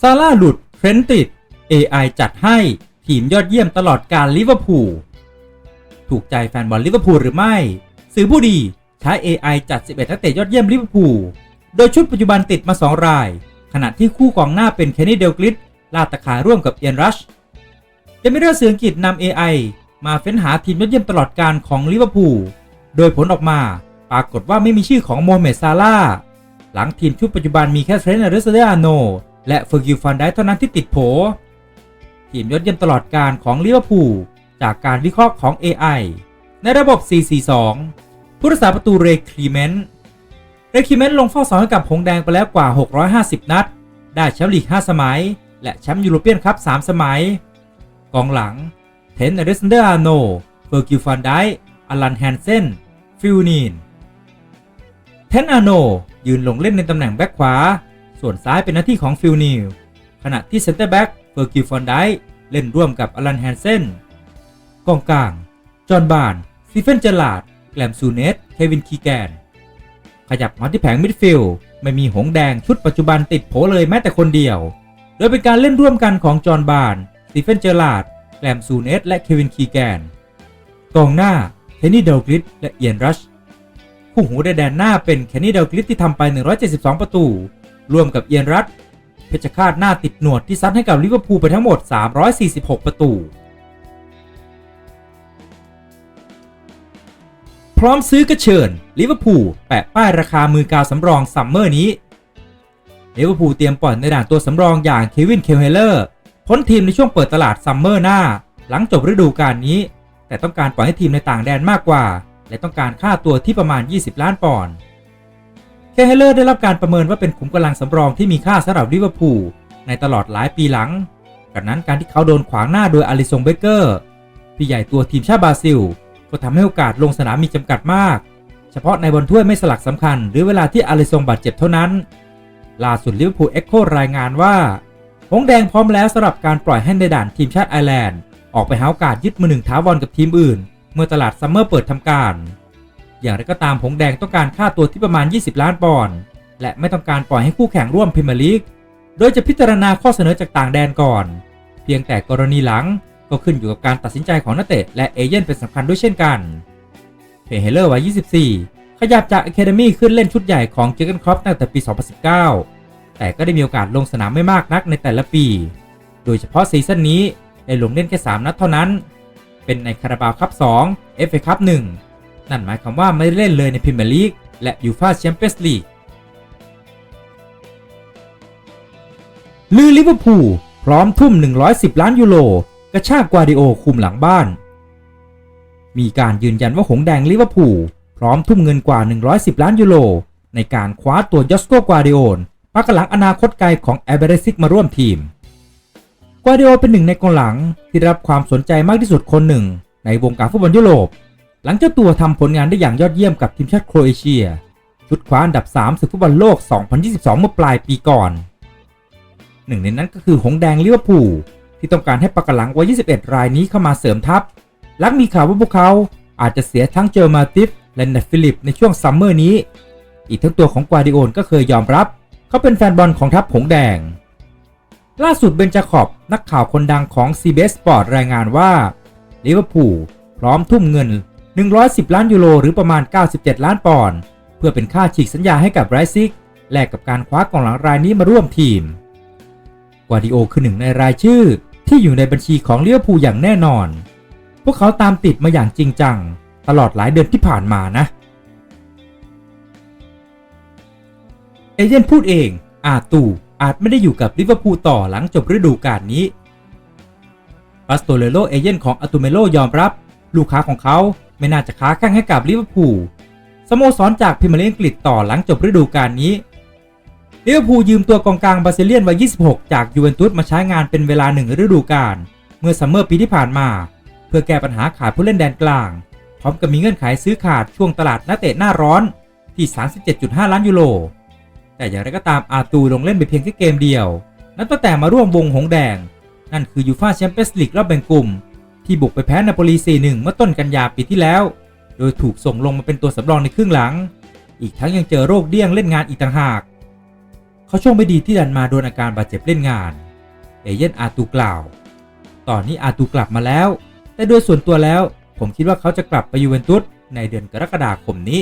ซาร่าหลุดเทรนติด AI จัดให้ทีมยอดเยี่ยมตลอดการลิเวอร์พูลถูกใจแฟนบอลลิเวอร์พูลหรือไม่ สื่อผู้ดีใช้ AI จัด 11 นักเตะยอดเยี่ยมลิเวอร์พูลโดยชุดปัจจุบันติดมา 2 ราย ขณะที่คู่กองหน้าเป็นเคนนี่เดลกลิสลาตะขาร่วมกับเอียนรัชเดมิเรอร์เสืองกฤษนำ AI มาเฟ้นหาทีมยอดเยี่ยมตลอดการของลิเวอร์พูลโดยผลออกมา ปรากฏว่าไม่มีชื่อของโมเมดซาลาหลังทีมชุดปัจจุบันมีแค่เทรนต์อริสเดอาโน และเฟอร์กิลฟันได้เท่านั้นที่ติดโผทีมยอดเยี่ยมตลอดการของลิเวอร์พูลจากการวิเคราะห์ของ AI ในระบบ 442 ผู้รักษาประตูเรคลีเมนต์ เรคลีเมนต์ลงเฝ้าเสาให้กับหงแดงไปแล้วกว่า 650 นัด ได้แชมป์ลีก 5 สมัย และแชมป์ยูโรเปียนคัพ 3 สมัย กองหลัง เทนอเดซันเดอร์อาโน เฟอร์กิลฟันไดอลันแฮนเซน ฟิลนีน เทนอาโนยืนลงเล่นในตำแหน่งแบ็คขวา ส่วนซ้ายเป็นหน้าที่ของฟิลนิลขณะที่เซนเตอร์แบ็กเฟอร์กิลฟอนไดเล่นร่วมกับอลันแฮนเซนกองกลาง จอห์นบานสตีเฟนเจลาร์ดแกลมซูเนสเควินคีแกน ขยับมาที่แผงมิดฟิลด์ไม่มีหงส์แดงชุดปัจจุบันติดโผเลยแม้แต่คนเดียว โดยเป็นการเล่นร่วมกันของจอห์นบานสตีเฟนเจลาร์ดแกลมซูเนสและเควินคีแกน กองหน้าเทนนี่เดลกริสและเอียนรัชคู่หูในแดนหน้าเป็นแคนนี่เดลกริสที่ทำไป 172 ประตู ร่วมกับเอียนรัตเพชรฆาตหน้าติดหนวดที่ซัดให้กับลิเวอร์พูลไปทั้งหมด 346 ประตู พร้อมซื้อกระเชิญลิเวอร์พูลแปะป้ายราคามือกาวสำรองซัมเมอร์นี้ลิเวอร์พูลเตรียมปล่อยในด่านตัวสำรองอย่างเควินเคลเฮเลอร์พ้นทีมในช่วงเปิดตลาดซัมเมอร์หน้า หลังจบฤดูกาลนี้ แต่ต้องการปล่อยให้ทีมในต่างแดนมากกว่า และต้องการค่าตัวที่ประมาณ 20 ล้านปอนด์ คเฮเลอร์ได้รับการประเมินว่าเป็นขุมกำลังสำรองที่มีค่าสำหรับลิเวอร์พูลในตลอดหลายปีหลังดังนั้นการที่เขาโดนขวางหน้าโดยอาริซงเบเกอร์พี่ใหญ่ตัวทีมชาติบราซิล ก็ทำให้โอกาสลงสนามมีจำกัดมาก เฉพาะในบอลถ้วยไม่สลักสำคัญ หรือเวลาที่อาริซงบาดเจ็บเท่านั้น ล่าสุดลิเวอร์พูลเอ็กโครายงานว่า หงส์แดงพร้อมแล้วสำหรับการปล่อยให้ในด่านทีมชาติไอร์แลนด์ ออกไปหาโอกาสยึดมือหนึ่งท้าวอนกับทีมอื่น เมื่อตลาดซัมเมอร์เปิดทำการ อย่างไรก็ตามหงแดงต้องการค่าตัวที่ประมาณ 20 ล้านปอนด์และไม่ต้องการปล่อยให้คู่แข่งร่วมพรีเมียร์ลีก โดยจะพิจารณาข้อเสนอจากต่างแดนก่อน เพียงแต่กรณีหลังก็ขึ้นอยู่กับการตัดสินใจของนักเตะและเอเย่นเป็นสำคัญด้วยเช่นกันเพเฮเลอร์วัย 24 ขยับจากอะคาเดมี่ขึ้นเล่นชุดใหญ่ของเจอร์เกนครอปตั้งแต่ปี 2019 แต่ก็ได้มีโอกาสลงสนามไม่มากนักในแต่ละปี โดยเฉพาะซีซั่นนี้ได้ลงเล่นแค่ 3 นัดเท่านั้น เป็นในคาราบาวคัพ 2 เอฟเอคัพ 1 นั่นหมายความว่าไม่ได้เล่นเลยในพรีเมียร์ลีกและยูฟาแชมเปี้ยนส์ลีกลือลิเวอร์พูลพร้อมทุ่ม 110 ล้านยูโรกระชากกวาดิโอคุมหลังบ้าน มีการยืนยันว่าหงแดงลิเวอร์พูลพร้อมทุ่มเงินกว่า 110 ล้านยูโรในการคว้าตัวยอสโกกวาดิโอนพักหลังอนาคตไกลของแอเบเรซิกมาร่วมทีม กวาดิโอเป็นหนึ่งในกองหลังที่รับความสนใจมากที่สุดคนหนึ่งในวงการฟุตบอลยุโรป หลังเจ้าตัวทำผลงานได้อย่างยอดเยี่ยมกับทีมชาติโครเอเชีย ชุดคว้าอันดับ3ศึกฟุตบอลโลก 2022 เมื่อปลายปีก่อน หนึ่งในนั้นก็คือหงแดงลิเวอร์พูลที่ต้องการให้ปากหลังวัย 21 รายนี้เข้ามาเสริมทัพ หลังมีข่าวว่าพวกเขาอาจจะเสียทั้งเจอมาติฟและเนตฟิลิปในช่วงซัมเมอร์นี้ อีกทั้งตัวของกวาดิโอนก็เคยยอมรับ เขาเป็นแฟนบอลของทัพหงแดง ล่าสุดเบนจาคอบนักข่าวคนดังของ CBS Sport รายงานว่าลิเวอร์พูลพร้อมทุ่มเงิน 110 ล้านยูโรหรือประมาณ 97 ล้านปอนด์เพื่อเป็นค่าฉีกสัญญาให้กับไรซิกแลกกับการคว้ากองหลังรายนี้มาร่วมทีม กวาดิโอคือหนึ่งในรายชื่อที่อยู่ในบัญชีของลิเวอร์พูลอย่างแน่นอน พวกเขาตามติดมาอย่างจริงจัง ตลอดหลายเดือนที่ผ่านมานะ เอเจนต์พูดเอง อาตูอาจไม่ได้อยู่กับลิเวอร์พูลต่อหลังจบฤดูกาลนี้ปาสโตเรโลเอเจนต์ของอาตูเมโลยอมรับ ลูกค้าของเขา ไม่น่าจะค้าแข้งให้กับลิเวอร์พูลสโมสรจากพรีเมียร์ลีกอังกฤษต่อหลังจบฤดูกาลนี้ลิเวอร์พูลยืมตัวกองกลางบาซิเลียนวัย 26 จากยูเวนตุสมาใช้งานเป็นเวลาหนึ่งฤดูกาลเมื่อซัมเมอร์ปีที่ผ่านมา เพื่อแก้ปัญหาขาดผู้เล่นแดนกลาง พร้อมกับมีเงื่อนไขซื้อขาดช่วงตลาดนักเตะหน้าร้อนที่ 37.5 ล้านยูโร แต่อย่างไรก็ตามอาตูลงเล่นไปเพียงแค่เกมเดียว นับตั้งแต่มาร่วมวงหงแดง นั่นคือยูฟาแชมเปี้ยนส์ลีกรอบแบ่งกลุ่ม ที่บุกไปแพ้นาโปลี 4-1 เมื่อต้นกันยาปีที่แล้ว โดยถูกส่งลงมาเป็นตัวสำรองในครึ่งหลัง อีกทั้งยังเจอโรคเดี้ยงเล่นงานอีกต่างหาก เขาโชคไม่ดีที่ดันมาโดนอาการบาดเจ็บเล่นงาน เอเย่นอาตูกล่าว ตอนนี้อาตูกลับมาแล้ว แต่โดยส่วนตัวแล้ว ผมคิดว่าเขาจะกลับไปยูเวนตุสในเดือนกรกฎาคมนี้